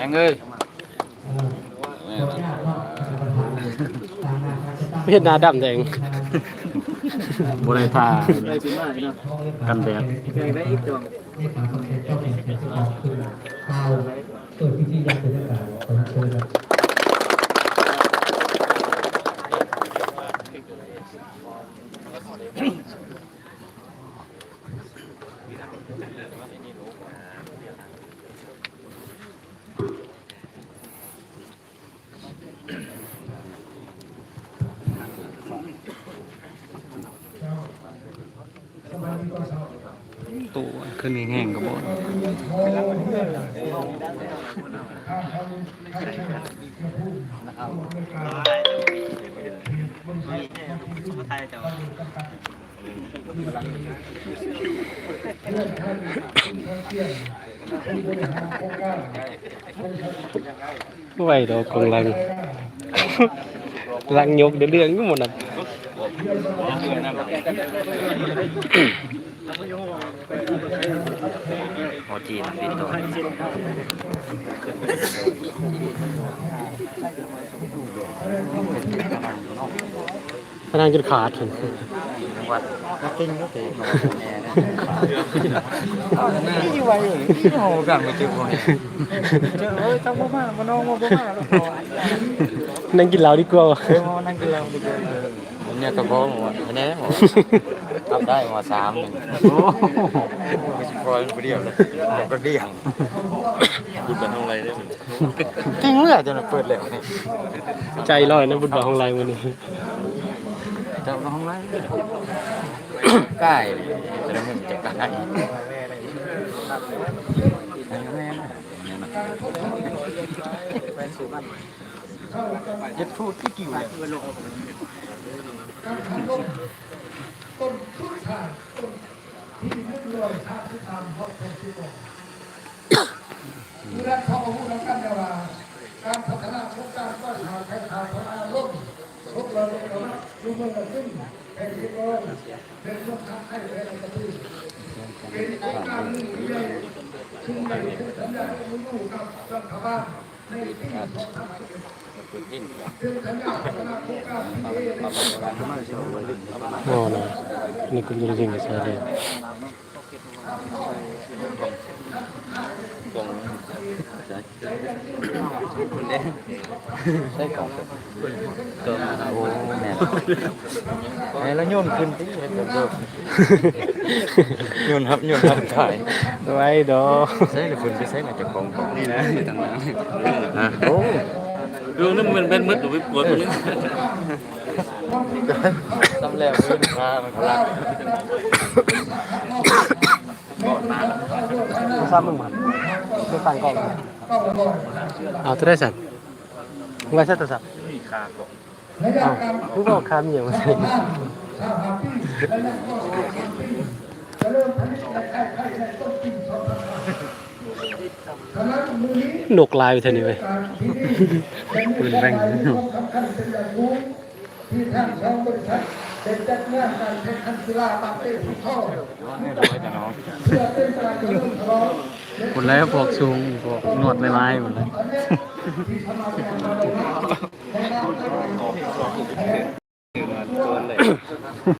แองเอ้ยเวียดนาดำแดงบริทากันแดด ตู้ขึ้นแห้งๆก็บอกไหวดอกกำลัง ลังยกเดี๋ยวเรื่องก็หมดอะ พอจีนปิดตัวพนังจนขาดเห็นวัดนักเกิ้งก็เตะนอนแน่นะนี่ไว้อย่างนี้โอ้กันมาเจอคนเจอเอ้ยตั้งบ่มาบ่น้องบ่มาแล้วพอนั่งกินเหล้าดีกว่านั่งกินเหล้าดีกว่าเนี่ยก็พอหมดอันนี้หมด ได้มาสามหนึ่งโอ้พอเป็นเดียวเลยก็เดียวดูเป็นอะไรได้มั้ยจริงเลยจนเปิดแล้วนี่ใจลอยนะบุญบาของไรวันนี้จะห้องไรใกล้จะได้มึงจะใกล้จะพูดที่กิ่วเลย ดูแลเขาเอาพูดกันเวลาการพัฒนาโครงการก็หาแผนทางพัฒนาโลกพวกเราเราดูเมืองกันขึ้นแห่งที่เราเป็นโครงการให้แรงกระตุ้นเป็นโครงการหนึ่งที่ใหญ่ซึ่งใหญ่ที่สัญญาณมุ่งมุ่งกับรัฐบาล ในที่ของทาง กล่อ๋อนะนี่คุณจริงใช่เลยใช่ก่อนตัวโอ้แม่ไอ้แล้วโยนขึ้นที่เห็นเดิมโยนครับโยนครับถ่ายไว้ดอใช่หรือคุณไปใช่มาจากกองกองนี่นะอยู่ตรงนั้นโอ้ดูนั่มันเป็นมืดหรือไม่ปวดตรงนี้ตำแล้วขึ้นคามันพลักทราบมึงมัน ไม่ฟังก่อนเอาตัวได้สั่นไว้ใช่ตัวสั่นระยะเอาการผู้บอกคำอย่างไรชาวหาปีและนักก็จะเริ่มผลิตและแพร่ไข่ในต้นปีสองพันห้าคณะมือนี้หนกลายไปเท่านี้เว้ยการที่นี่เป็นแบ่งความสำคัญเป็นอย่างสูงที่ทางสองบริษัท เป็นจัดงานการแข่งขันกีฬาบาเต้ฟุตซอลนี่ดูไว้แต่น้องเพื่อเป็นการเฉลิมฉลองหมดแล้วพวกซุงพวกนวดไม้หมดเลย